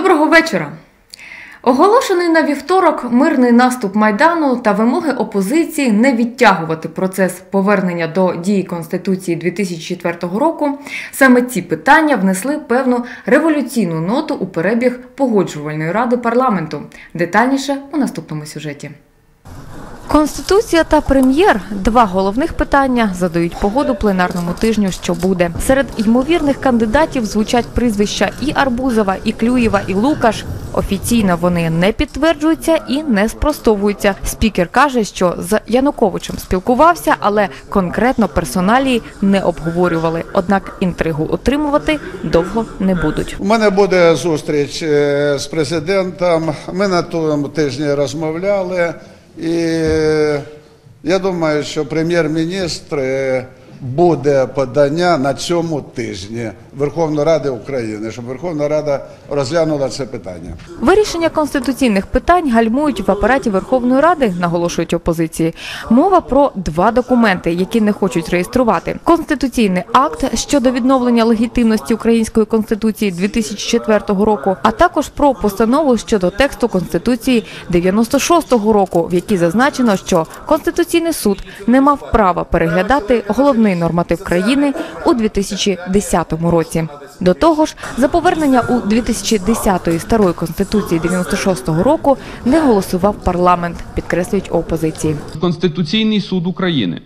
Доброго вечора. Оголошений на вівторок мирний наступ майдану та вимоги опозиції не відтягувати процес повернення до дії Конституції 2004 року. Саме ці питання внесли певну революційну ноту у перебіг погоджувальної ради парламенту. Детальніше у наступному сюжеті. Конституція та прем'єр два головних питання задають погоду пленарному тижню, що буде. Серед ймовірних кандидатів звучать прізвища і Арбузова, і Клюєва, і Лукаш. Офіційно вони не підтверджуються і не спростовуються. Спікер каже, що з Януковичем спілкувався, але конкретно персоналії не обговорювали. Однак інтригу отримувати довго не будуть. У мене буде зустріч е, з президентом. Ми на тому тижні розмовляли, і я думаю, що прем'єр-міністр е, буде подання на цьому тижні Верховної Ради України, щоб Верховна Рада розглянула це питання. Вирішення конституційних питань гальмують в апараті Верховної Ради, наголошують опозиції. Мова про два документи, які не хочуть реєструвати: конституційний акт щодо відновлення легітимності української конституції 2004 року, а також про постанову щодо тексту конституції 96-го року, в якій зазначено, що конституційний суд не мав права переглядати головний норматив країни у 2010 році. До того ж, за повернення у 2010-ї старої конституції 96-го року не голосував парламент, підкреслюють опозиції. Конституційний суд України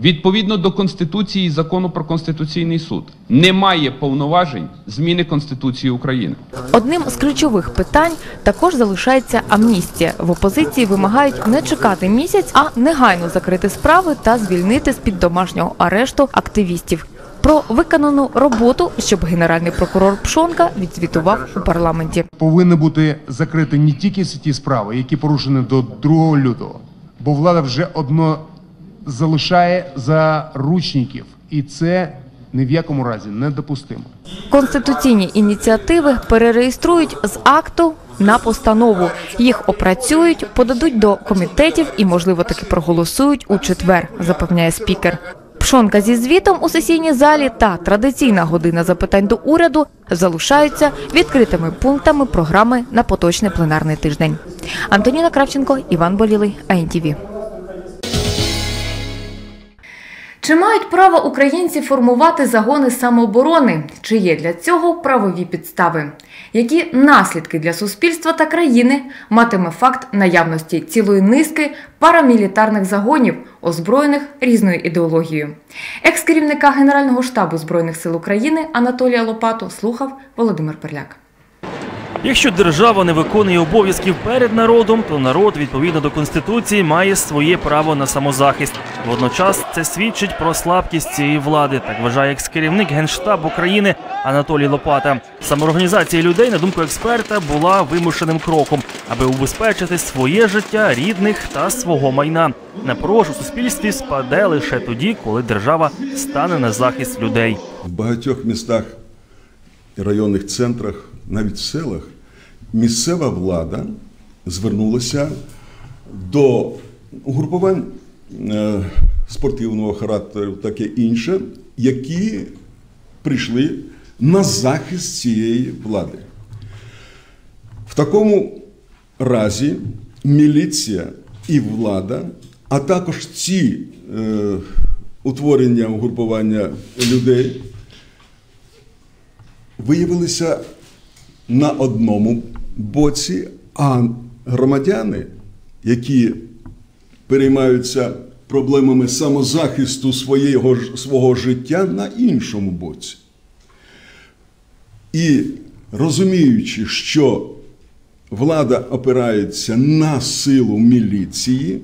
відповідно до Конституції і закону про Конституційний суд не має повноважень зміни Конституції України. Одним з ключових питань також залишається амністія. В опозиції вимагають не чекати місяць, а негайно закрити справи та звільнити з під домашнього арешту активістів. Про виконану роботу, щоб генеральний прокурор Пшонка відзвітував у парламенті. повинні бути закриті не тільки ті справи, які порушені до 2 лютого, бо влада вже одно залишає заручників, і це ні в якому разі недопустимо. Конституційні ініціативи перереєструють з акту на постанову. Їх опрацюють, подадуть до комітетів і, можливо, таки проголосують у четвер, запевняє спікер. Пшонка зі звітом у сесійній залі та традиційна година запитань до уряду залишаються відкритими пунктами програми на поточний пленарний тиждень. Антоніна Кравченко, Іван Болілий, АНТВ. Чи мають право українці формувати загони самооборони? Чи є для цього правові підстави? Які наслідки для суспільства та країни матиме факт наявності цілої низки парамілітарних загонів, озброєних різною ідеологією? Екс-керівника Генерального штабу Збройних сил України Анатолія Лопату слухав Володимир Перляк. Якщо держава не виконує обов'язків перед народом, то народ відповідно до конституції має своє право на самозахист. Водночас це свідчить про слабкість цієї влади, так вважає екс-керівник генштабу України Анатолій Лопата. Самоорганізація людей, на думку експерта, була вимушеним кроком, аби убезпечити своє життя, рідних та свого майна. Напруж у суспільстві спаде лише тоді, коли держава стане на захист людей. В багатьох містах районних центрах, навіть в селах, місцева влада звернулася до угрупувань е, спортивного характеру, таке інше, які прийшли на захист цієї влади. В такому разі міліція і влада, а також ці е, утворення угрупування людей виявилися на одному боці, а громадяни, які переймаються проблемами самозахисту своєго, свого життя на іншому боці. І розуміючи, що влада опирається на силу міліції,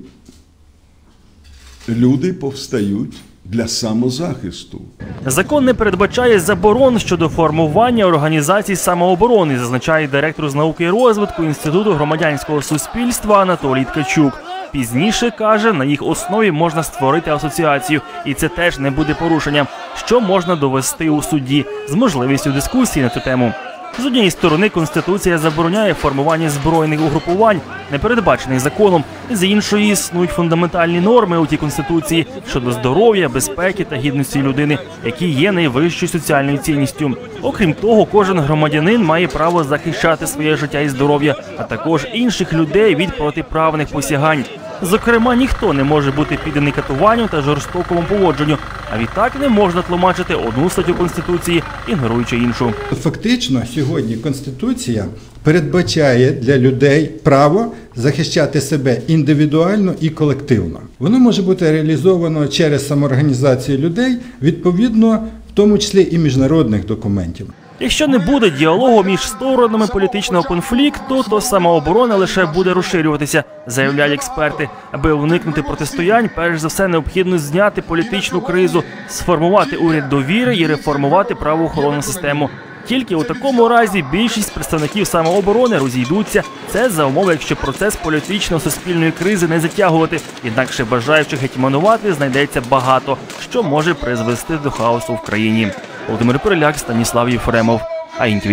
люди повстають для самозахисту. Закон не передбачає заборон щодо формування організацій самооборони, зазначає директор з науки і розвитку Інституту громадянського суспільства Анатолій Ткачук. Пізніше каже, на їх основі можна створити асоціацію, і це теж не буде порушенням, що можна довести у суді з можливістю дискусії на цю тему. З однієї сторони, конституція забороняє формування збройних угрупувань, не передбачених законом. З іншої існують фундаментальні норми у тій конституції щодо здоров'я, безпеки та гідності людини, які є найвищою соціальною цінністю. Окрім того, кожен громадянин має право захищати своє життя і здоров'я, а також інших людей від протиправних посягань. Зокрема, ніхто не може бути підданий катуванню та жорстокому поводженню, а відтак не можна тлумачити одну статтю конституції, ігноруючи іншу. Фактично, сьогодні Конституція передбачає для людей право захищати себе індивідуально і колективно. Воно може бути реалізовано через самоорганізацію людей, відповідно, в тому числі і міжнародних документів. Якщо не буде діалогу між сторонами політичного конфлікту, то самооборона лише буде розширюватися, заявляють експерти. Аби уникнути протистоянь, перш за все необхідно зняти політичну кризу, сформувати уряд довіри і реформувати правоохоронну систему. Тільки у такому разі більшість представників самооборони розійдуться. Це за умови, якщо процес політично-суспільної кризи не затягувати. Інакше бажаючих гетьманувати знайдеться багато, що може призвести до хаосу в країні. Володимир Переляк, Станіслав Єфремов, АІНТВ.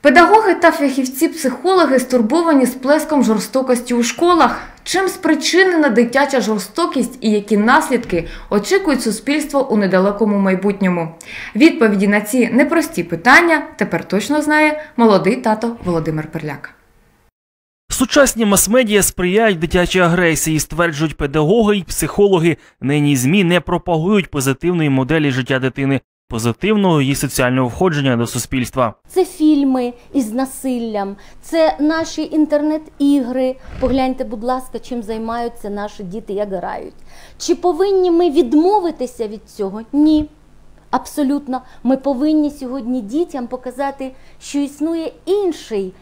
Педагоги та фахівці-психологи стурбовані сплеском жорстокості у школах. Чим спричинена дитяча жорстокість і які наслідки очікують суспільство у недалекому майбутньому? Відповіді на ці непрості питання тепер точно знає молодий тато Володимир Перляк. Сучасні мас-медіа сприяють дитячій агресії, стверджують педагоги і психологи. Нині змі не пропагують позитивної моделі життя дитини, позитивного її соціального входження до суспільства. Це фільми із насиллям, це наші інтернет-ігри. Погляньте, будь ласка, чим займаються наші діти, як грають. Чи повинні ми відмовитися від цього? Ні. Абсолютно, ми повинні сьогодні дітям показати, що існує інший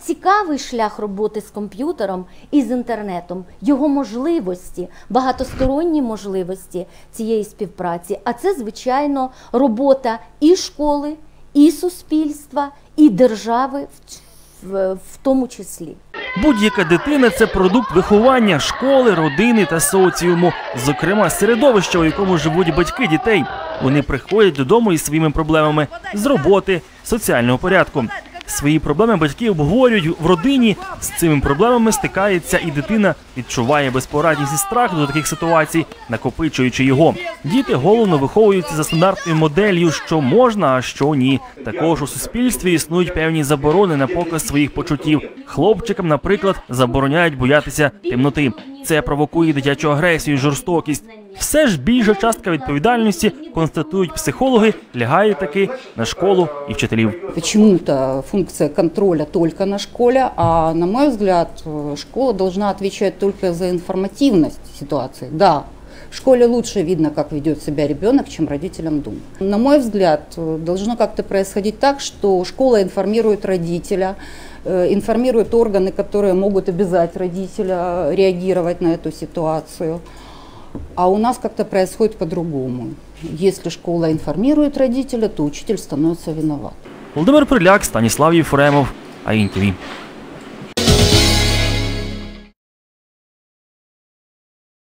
цікавий шлях роботи з комп'ютером і з інтернетом, його можливості, багатосторонні можливості цієї співпраці. А це, звичайно, робота і школи, і суспільства, і держави в тому числі. Будь-яка дитина це продукт виховання школи, родини та соціуму, зокрема середовища, у якому живуть батьки дітей. Вони приходять додому із своїми проблемами з роботи, соціального порядку. Свої проблеми батьки обговорюють в родині. З цими проблемами стикається і дитина відчуває безпорадність і страх до таких ситуацій, накопичуючи його. Діти головно виховуються за стандартною моделлю, що можна, а що ні. Також у суспільстві існують певні заборони на показ своїх почуттів. Хлопчикам, наприклад, забороняють боятися темноти. Це провокує дитячу агресію, жорстокість. Все ж більша частка відповідальності констатують психологи, лягає таки на школу і вчителів. Почему-то функция контроля только на школе, а на мой взгляд, э, школа должна отвечать только за информативность ситуации. Да, в школе лучше видно, как ведет себя ребенок, чем родителям дома. На мой взгляд, э, должно как-то происходить так, что школа информирует родителя, э, информирует органы, которые могут обязать родителя реагировать на эту ситуацию. А у нас как-то происходит по-другому. Если школа информирует родителя, то учитель становится виноват. Володимир Приляк, Станіслав Єфремов, АІНТВ.